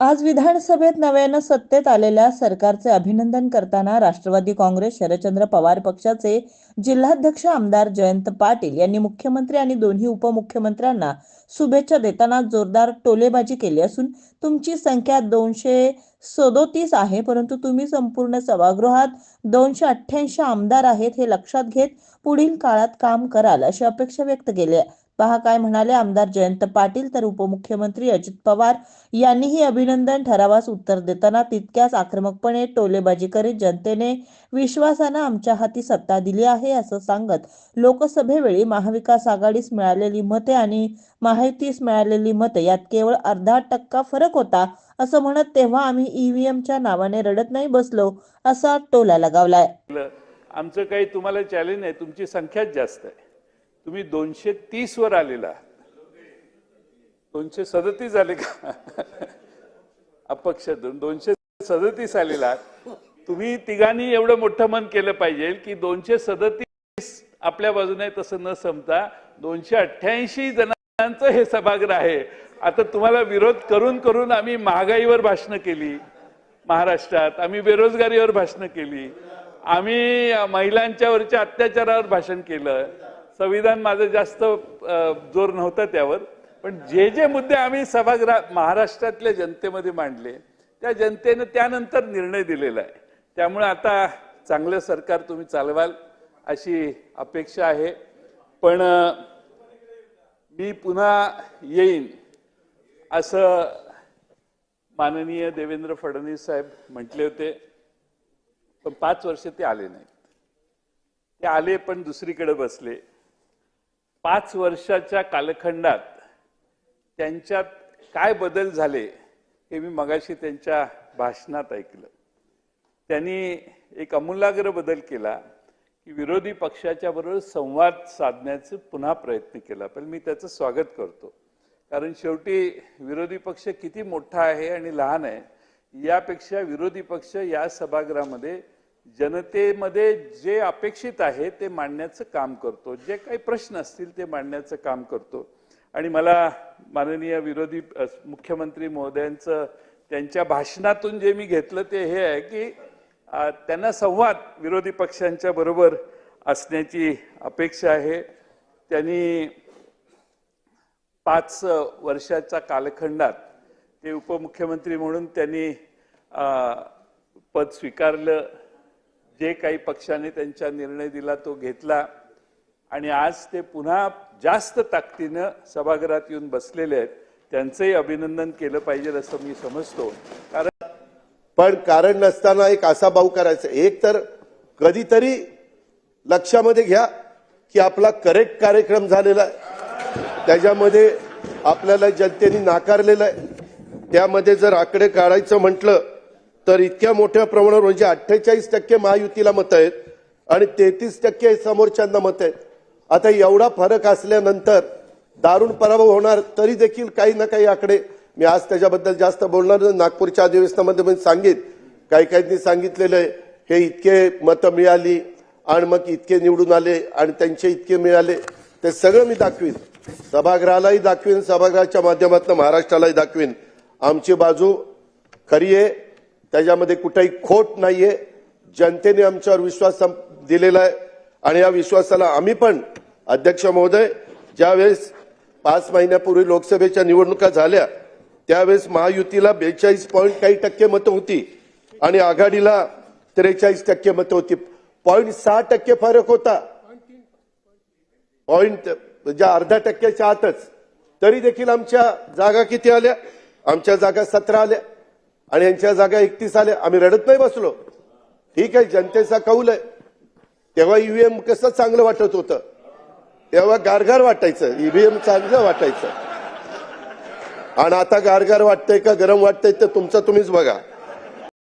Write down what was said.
आज विधानसभेत नव्यानं सत्तेत आलेल्या सरकारचे अभिनंदन करताना राष्ट्रवादी काँग्रेस शरदचंद्र पवार पक्षाचे जिल्हाध्यक्ष आमदार जयंत पाटील यांनी मुख्यमंत्री आणि दोन्ही उपमुख्यमंत्र्यांना शुभेच्छा देताना जोरदार टोलेबाजी केली असून तुमची संख्या दोनशे सदोतीस आहे परंतु तुम्ही संपूर्ण सभागृहात दोनशे अठ्ठ्याऐंशी आमदार आहेत हे लक्षात घेत पुढील काळात काम कराल अशी अपेक्षा व्यक्त केली आहे. पहा काय म्हणाले आमदार जयंत पाटील तर उपमुख्यमंत्री अजित पवार यांनीही अभिनंदन ठरावास उत्तर देताना तितक्याच आक्रमकपणे टोलेबाजी करीत जनतेने विश्वासानं आमच्या हाती सत्ता दिली आहे असं सांगत लोकसभेवेळी महाविकास आघाडीस मिळालेली मते आणि माहितीस मिळालेली मते यात केवळ अर्धा टक्का फरक होता असं म्हणत तेव्हा आम्ही ईव्हीएमच्या नावाने रडत नाही बसलो असा टोला लगावलाय. आमचं काही तुम्हाला चॅलेंज नाही तुमची संख्याच जास्त आहे. तुम्ही दोनशे तीस वर आलेला दोनशे सदतीस आले का? अपक्षातून दोनशे सदतीस आलेला तुम्ही तिघांनी एवढं मोठं मन केलं पाहिजे की दोनशे सदतीस आपल्या बाजूने तसं न समता दोनशे अठ्ठ्याऐंशी जणांचं हे सभागृह आहे. आता तुम्हाला विरोध करून करून आम्ही महागाईवर भाषणं केली. महाराष्ट्रात आम्ही बेरोजगारीवर भाषणं केली. आम्ही महिलांच्यावरच्या अत्याचारावर भाषण केलं. संविधान माझं जास्त जोर नव्हता त्यावर. पण जे जे मुद्दे आम्ही सभागृहात महाराष्ट्रातल्या जनतेमध्ये मांडले त्या जनतेनं त्यानंतर निर्णय दिलेला आहे. त्यामुळे आता चांगलं सरकार तुम्ही चालवाल अशी अपेक्षा आहे. पण मी पुन्हा येईन असं माननीय देवेंद्र फडणवीस साहेब म्हटले होते. पण पाच वर्ष ते आले नाहीत. ते आले पण दुसरीकडे बसले. पाच वर्षाच्या कालखंडात त्यांच्यात काय बदल झाले हे मी मगाशी त्यांच्या भाषणात ऐकलं. त्यांनी एक अमूलाग्र बदल केला की विरोधी पक्षाच्या बरोबर संवाद साधण्याचा पुन्हा प्रयत्न केला. पण मी त्याचं स्वागत करतो. कारण शेवटी विरोधी पक्ष किती मोठा आहे आणि लहान आहे यापेक्षा विरोधी पक्ष या सभागृहामध्ये जनतेमध्ये जे अपेक्षित आहे ते मांडण्याचं काम करतो. जे काही प्रश्न असतील ते मांडण्याचं काम करतो. आणि मला माननीय विरोधी मुख्यमंत्री महोदयांचं त्यांच्या भाषणातून जे मी घेतलं ते हे आहे की त्यांना संवाद विरोधी पक्षांच्या बरोबर असण्याची अपेक्षा आहे. त्यांनी पाच वर्षाच्या कालखंडात ते उपमुख्यमंत्री म्हणून त्यांनी पद स्वीकारलं. जे काही पक्षाने त्यांच्या निर्णय दिला तो घेतला. आणि आज ते पुन्हा जास्त ताकदीनं सभागृहात येऊन बसलेले आहेत. त्यांचंही अभिनंदन केलं पाहिजे असं मी समजतो. कारण पण कारण नसताना एक असा भाऊ करायचा. एक तर कधीतरी लक्षामध्ये घ्या की आपला करेक्ट कार्यक्रम झालेला आहे. त्याच्यामध्ये आपल्याला जनतेने नाकारलेलं आहे. त्यामध्ये जर आकडे काढायचं म्हटलं तर इतक्या मोठ्या प्रमाणावर म्हणजे अठ्ठेचाळीस टक्के महायुतीला मत आहेत आणि तेहतीस टक्के समोरच्यांना मत आहेत. आता एवढा फरक असल्यानंतर दारुण पराभव होणार तरी देखील काही ना काही आकडे मी आज त्याच्याबद्दल जास्त बोलणार नागपूरच्या अधिवेशनामध्ये मी सांगेन. काही काहींनी सांगितलेलं आहे. हे इतके मतं मिळाली आणि मग इतके निवडून आले आणि त्यांचे इतके मिळाले. ते सगळं मी दाखवीन. सभागृहालाही दाखवीन. सभागृहाच्या माध्यमातून महाराष्ट्रालाही दाखवीन. आमची बाजू खरी आहे. त्याच्यामध्ये कुठेही खोट नाहीये. जनतेने आमच्यावर विश्वास दिलेला आहे. आणि या विश्वासाला आम्ही पण अध्यक्ष महोदय ज्यावेळेस पाच महिन्यापूर्वी लोकसभेच्या निवडणुका झाल्या त्यावेळेस महायुतीला बेचाळीस पॉईंट काही टक्के मतं होती. आणि आघाडीला त्रेचाळीस टक्के मतं होती. पॉईंट सहा टक्के फरक होता. पॉईंट म्हणजे अर्धा टक्क्याच्या आतच. तरी देखील आमच्या जागा किती आल्या? आमच्या जागा सतरा आल्या. आणि यांच्या जागा एकतीस आल्या आम्ही रडत नाही बसलो. ठीक आहे जनतेचा कौल आहे. तेव्हा ईव्हीएम कसं चांगलं वाटत होतं? तेव्हा गारगार वाटायचं. ईव्हीएम चांगलं वाटायचं. आणि आता गारगार वाटतंय का गरम वाटतंय ते तुमचं तुम्हीच बघा.